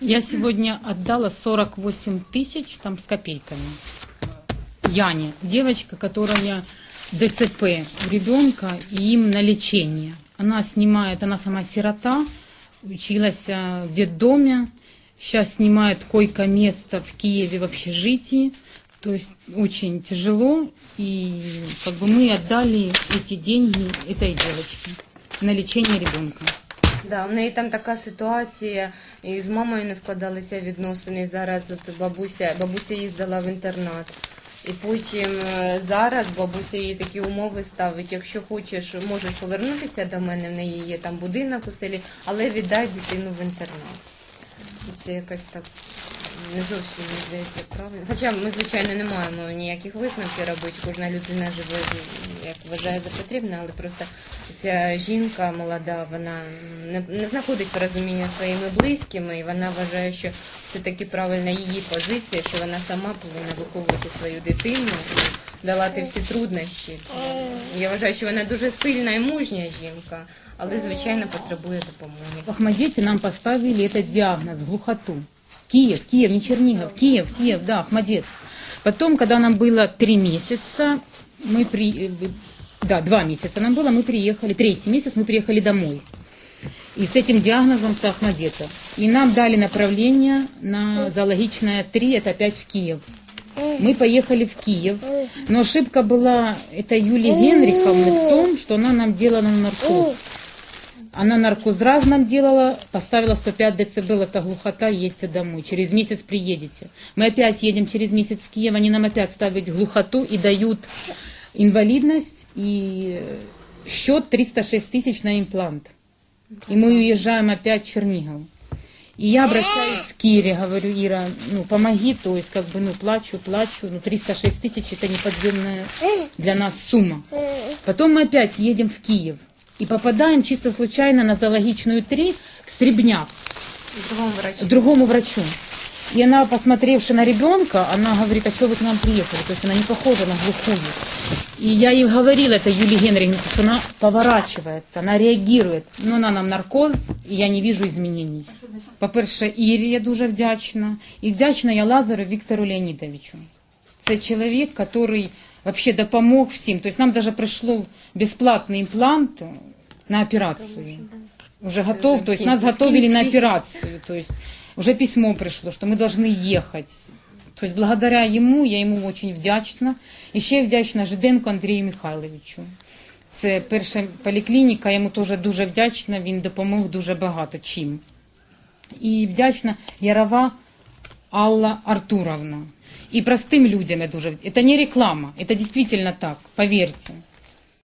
Я сегодня отдала 48 тысяч там с копейками. Яне, девочка, которая ДЦП у ребенка и им на лечение. Она снимает, она сама сирота, училась а, в детдоме, сейчас снимает койко-место в Киеве в общежитии. То есть очень тяжело, и как бы мы отдали эти деньги этой девочке на лечение ребенка. Да, у неї там така ситуація, і з мамою не складалися відносини. Зараз от бабуся, бабуся їздила в інтернат. І потім е, зараз бабуся їй такі умови ставить. Якщо хочеш, можеш повернутися до мене, в неї є там будинок у селі, але віддай дитину в інтернат. Це якась так не зовсім мені здається правильно. Хоча ми, звичайно, не маємо ніяких висновків робити. Кожна людина живе як вважає за потрібне, але просто ця жінка молода, вона не, не знаходить порозуміння своїми близькими, і вона вважає, що це таки правильна її позиція, що вона сама повинна виховувати свою дитину долати всі труднощі. Я вважаю, що вона дуже сильна і мужня жінка, але звичайно потребує допомоги. В Ахмадете нам поставили этот диагноз, глухоту. Киев, Киев, не Чернигов, Киев, Киев, да, Ахмадет. Потом, когда нам было три месяца, мы при... Да, два месяца нам было, мы приехали, третий месяц мы приехали домой. И с этим диагнозом с Ахмадета. И нам дали направление на зоологичное 3, это опять в Киев. Мы поехали в Киев, но ошибка была это Юлии Генриховны в том, что она нам делала наркоз. Она наркозраз нам делала, поставила 105 дБ, это глухота, едьте домой. Через месяц приедете. Мы опять едем через месяц в Киев, они нам опять ставят глухоту и дают инвалидность и счет 306 тысяч на имплант. И мы уезжаем опять в Чернигов. И я обращаюсь к Кире, говорю, Ира, ну помоги, то есть как бы, ну плачу, плачу, ну 306 тысяч это неподъемная для нас сумма. Потом мы опять едем в Киев и попадаем чисто случайно на зоологичную 3 к Стребняк, Другому врачу. другому врачу. И она, посмотревши на ребенка, она говорит, а что вы к нам приехали? То есть она не похожа на глухую. И я ей говорила, это Юлия Генриховна, что она поворачивается, она реагирует. Но она нам наркоз, і я не вижу изменений. По-перше, Ірі я дуже вдячна. І вдячна я Лазару Віктору Леонідовичу. Це чоловік, який вообще допомог всім. Тобто нам даже прийшло безплатний імплант на операцію. Уже готов, то есть нас готовили на операцию, то есть уже письмо пришло, что мы должны ехать. То есть благодаря ему, я ему очень вдячна. І ще вдячна Жиденко Андрію Михайловичу. Це перша поліклініка, йому теж дуже вдячна, він допомог дуже багато чим. І вдячна Ярова Алла Артуровна. И простым людям я дуже... Это не реклама, это действительно так, поверьте.